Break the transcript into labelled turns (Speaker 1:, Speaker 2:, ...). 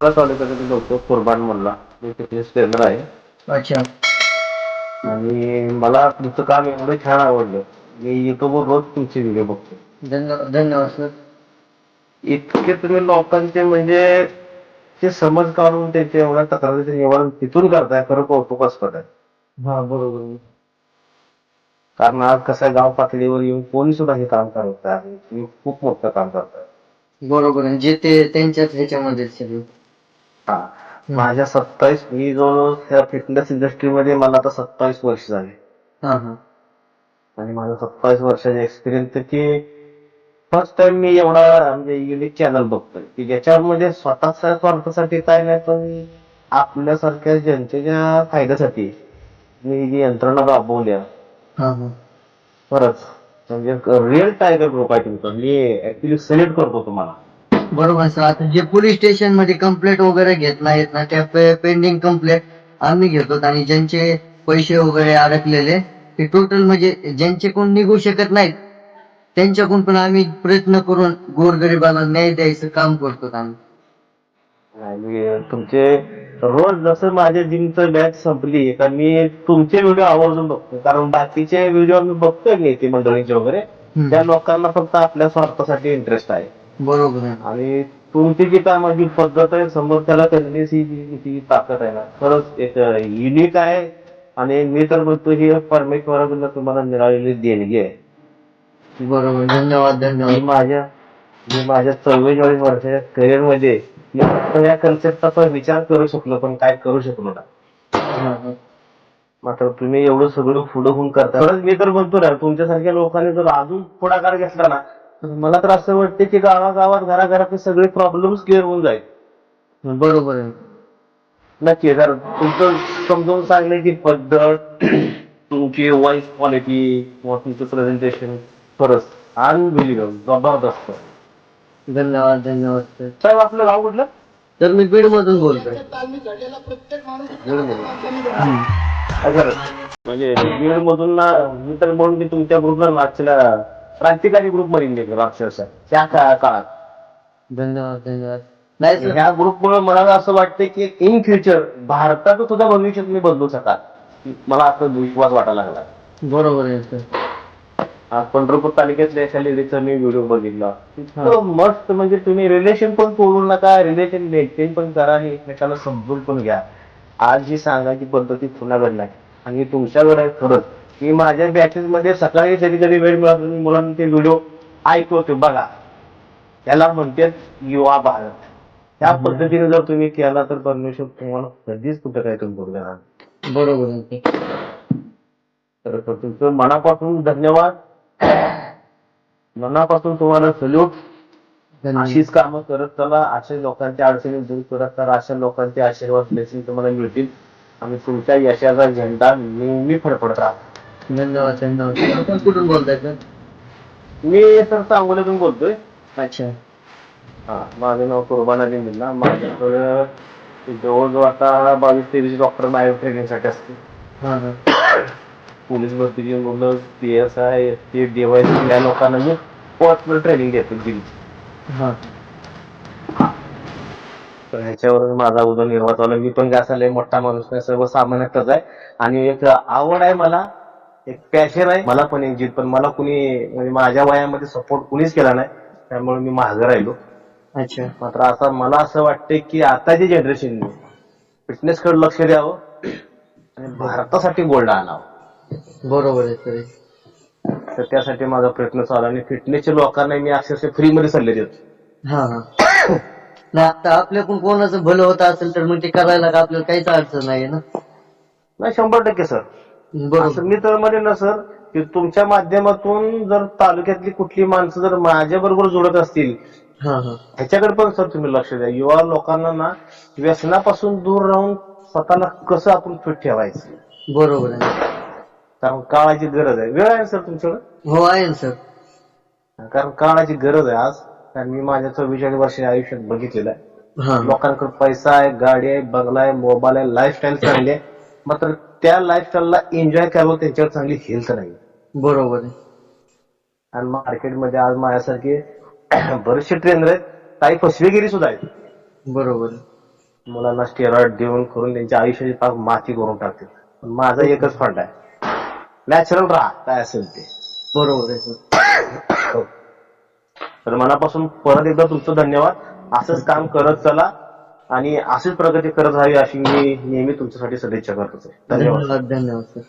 Speaker 1: तालुक्यातील लोक कुर्बान म्हणला. मी फिटनेस ट्रेनर आहे.
Speaker 2: अच्छा.
Speaker 1: आणि मला तुमचं काम एवढं छान आवडलं. मी युट्यूबवर रोज तुमचे व्हिडिओ बघतो.
Speaker 2: धन्यवाद धन्यवाद सर.
Speaker 1: इतके तुम्ही लोकांचे म्हणजे ते समज काढून त्याचे एवढ्या तक्रारीचे निवारण तिथून करताय खरं कौतुकास्पद आहे
Speaker 2: हा बरोबर
Speaker 1: कारण आज कसं गाव पातळीवर येऊन कोणी सुद्धा हे काम करत आहे तुम्ही खूप मोठं काम करताय.
Speaker 2: बरोबर आहे. जे ते त्यांच्याच ह्याच्यामध्ये सगळं
Speaker 1: हा. माझ्या सत्तावीस मी जो त्या फिटनेस इंडस्ट्रीमध्ये मला आता सत्तावीस वर्ष झाले.
Speaker 2: हा हा.
Speaker 1: आणि माझा सत्तावीस वर्षाचा एक्सपिरियन्स की फर्स्ट टाइम मी एवढा म्हणजे युनिक चॅनल बघतोय. की ज्याच्यामध्ये स्वतःच्या स्वार्थासाठी काय नाही पण आपल्यासारख्या जनतेच्या फायद्यासाठी मी जी यंत्रणा राबवल्या खरंच. म्हणजे रिअल टायगर ग्रुप आहे तुमचा. मी ऍक्च्युली सिलेक्ट करतो तुम्हाला.
Speaker 2: बरोबर सर. आता जे पोलीस स्टेशनमध्ये कंप्लेंट वगैरे घेत नाहीत ना त्या पेंडिंग कंप्लेंट आम्ही घेतो आणि ज्यांचे पैसे वगैरे अडकलेले ते टोटल म्हणजे ज्यांचे कोण निघू शकत नाहीत त्यांच्याकडून पण आम्ही प्रयत्न करून गोरगरिबाला न्याय द्यायचं काम करतो आम्ही.
Speaker 1: तुमचे रोज जसं माझ्या जिमचं बॅच संपली का मी तुमचे व्हिडिओ आवर्जून बघतो. कारण बाकीचे व्हिडिओ मी बघतोय नेते मंडळींचे वगैरे.
Speaker 2: हम्म.
Speaker 1: त्या लोकांना फक्त आपल्या स्वार्थासाठी इंटरेस्ट आहे.
Speaker 2: बरोबर आहे.
Speaker 1: आणि तुमची जी कामाची पद्धत आहे समोर त्याला करण्याची जी जी ताकद आहे ना. खरंच एक युनिक आहे. आणि मी तर म्हणतो ही परमेश्वराकडून तुम्हाला मिळालेली देणगी आहे.
Speaker 2: बरोबर. धन्यवाद
Speaker 1: मी
Speaker 2: धन्यवाद
Speaker 1: माझ्या मी माझ्या चव्वेचाळीस वर्षाच्या करिअरमध्ये मी फक्त या कन्सेप्टचा विचार करू शकलो पण काय करू शकलो ना
Speaker 2: हा, हा.
Speaker 1: मात्र तुम्ही एवढं सगळं पुढं होऊन करता. खरंच मी तर म्हणतो ना तुमच्यासारख्या लोकांनी जर अजून पुढाकार घेतला ना मला तर असं वाटतं की गावागावात घराघरातले सगळे प्रॉब्लेम्स क्लिअर होऊन जाईल.
Speaker 2: बरोबर आहे.
Speaker 1: नक्की जर तुमचं समजावून सांगण्याची पद्धत तुमची वॉइस क्वालिटी किंवा तुमचं प्रेझेंटेशन खरंच अनबिलिव्हेबल जबरदस्त.
Speaker 2: धन्यवाद धन्यवाद सर.
Speaker 1: साहेब आपलं गाव कुठलं?
Speaker 2: तर मी बीड मधून बोलतोय
Speaker 1: म्हणजे बीड मधून ना मी तर म्हणून मी तुमच्या ग्रुपला नाचल्या क्रांतिकारी ग्रुपमध्ये गेलो अक्षरशः त्या काळात.
Speaker 2: धन्यवाद धन्यवाद. नाही
Speaker 1: ह्या ग्रुपमुळे मला असं वाटतं की इन फ्युचर भारताचं सुद्धा भविष्य तुम्ही बदलू शकाल. मला असं विश्वास वाटायला लागला.
Speaker 2: बरोबर आहे सर.
Speaker 1: आज पंढरपूर तालुक्यातल्या एका लेडीचा मी व्हिडिओ बघितला. मस्त म्हणजे तुम्ही रिलेशन पण तोडू नका रिलेशन मेंटेन पण करा आणि एकमेकाला समजून पण घ्या. आज जी सांगायची पद्धती पुन्हाकडे नाही आणि तुमच्याकडे खरंच मी माझ्या बॅचेस मध्ये सकाळी कधी कधी वेळ मिळाला तर मी मुलांना ते व्हिडिओ ऐकवते. बघा त्याला म्हणतात युवा भारत त्या पद्धतीने जर तुम्ही केला तर परमेश्वर तुम्हाला कधीच कुठं काय तुम्ही नाही.
Speaker 2: बरोबर आहे.
Speaker 1: तर तुमचं मनापासून धन्यवाद. मनापासून तुम्हाला सल्यूट अशीच कामं करत चला. अशा लोकांच्या अडचणी दूर करत चला. अशा लोकांचे आशीर्वाद ब्लेसिंग तुम्हाला मिळतील. आणि तुमच्या यशाचा झेंडा नेहमी फडफडत राहा.
Speaker 2: आपण कुठून बोलताय सर?
Speaker 1: मी तर सांगोल्यातून बोलतोय.
Speaker 2: अच्छा.
Speaker 1: हा माझं नाव कुर्बान अली मिल्ला. माझ्याकडं जवळजवळ आता बावीस तेवीस डॉक्टर बाहेर ट्रेनिंगसाठी असते.
Speaker 2: हा हा.
Speaker 1: पोलीस भरतीची मुलं P S I S T डीवायस या लोकांना मी पर्सनल ट्रेनिंग देतो दिली
Speaker 2: हा.
Speaker 1: तर ह्याच्यावर माझा उदरनिर्वाह चालू आहे. मी पण काय असं लय मोठा माणूस नाही सर्व सामान्यतच आहे. आणि एक आवड आहे मला एक पॅशन आहे. मला पण एक जीत पण मला कुणी म्हणजे माझ्या वयामध्ये सपोर्ट कुणीच केला नाही. त्यामुळे मी मागं राहिलो.
Speaker 2: अच्छा.
Speaker 1: मात्र आता मला असं वाटतंय की आताची जनरेशन फिटनेस कडे लक्ष द्यावं आणि भारतासाठी गोल्ड आणावं.
Speaker 2: बरोबर आहे सर.
Speaker 1: तर त्यासाठी माझा प्रयत्न चालू आणि फिटनेसच्या लोकांना मी अक्षरशः फ्री मध्ये सल्ले देतो.
Speaker 2: आता आपल्याकडून कोणाचं भलं होत असेल तर मग ते करायला का आपल्याला काहीच अडचण नाही ना.
Speaker 1: नाही शंभर टक्के सर. असं मी तर म्हणेन ना सर की तुमच्या माध्यमातून जर तालुक्यातली कुठली माणसं जर माझ्या बरोबर जोडत असतील
Speaker 2: हा हा.
Speaker 1: ह्याच्याकडे पण सर तुम्ही लक्ष द्या. युवा लोकांना ना व्यसनापासून दूर राहून स्वतःला कसं आपण फिट ठेवायचं?
Speaker 2: बरोबर आहे.
Speaker 1: कारण काळाची गरज आहे. वेळ आहे सर तुमच्याकडे?
Speaker 2: हो आहे ना सर.
Speaker 1: कारण काळाची गरज आहे आज. कारण मी माझ्या चव्वेचाळीस वर्षाच्या आयुष्यात बघितलेलं आहे. लोकांकडे पैसा आहे गाडी आहे बंगला आहे मोबाईल आहे लाईफस्टाईल चांगली आहे. मात्र त्या लाईफस्टाईलला एन्जॉय करावं त्यांच्यावर चांगली हेल्थ नाही
Speaker 2: बरोबर आहे.
Speaker 1: आणि मार्केटमध्ये आज माझ्यासारखे बरेचसे ट्रेनर आहेत काही फसवेगिरी सुद्धा आहेत.
Speaker 2: बरोबर
Speaker 1: मुलांना स्टेरॉइड देऊन करून त्यांच्या आयुष्याची पाक माती करून टाकतील पण माझा एकच फंड आहे. नॅचरल राहा काय असेल ते.
Speaker 2: बरोबर आहे सर.
Speaker 1: तर मनापासून परत एकदा तुमचं धन्यवाद. असंच काम करत चला. आणि अशीच प्रगती करत राहावी अशी मी नेहमी तुमच्यासाठी सदिच्छा करतो आहे.
Speaker 2: धन्यवाद धन्यवाद सर.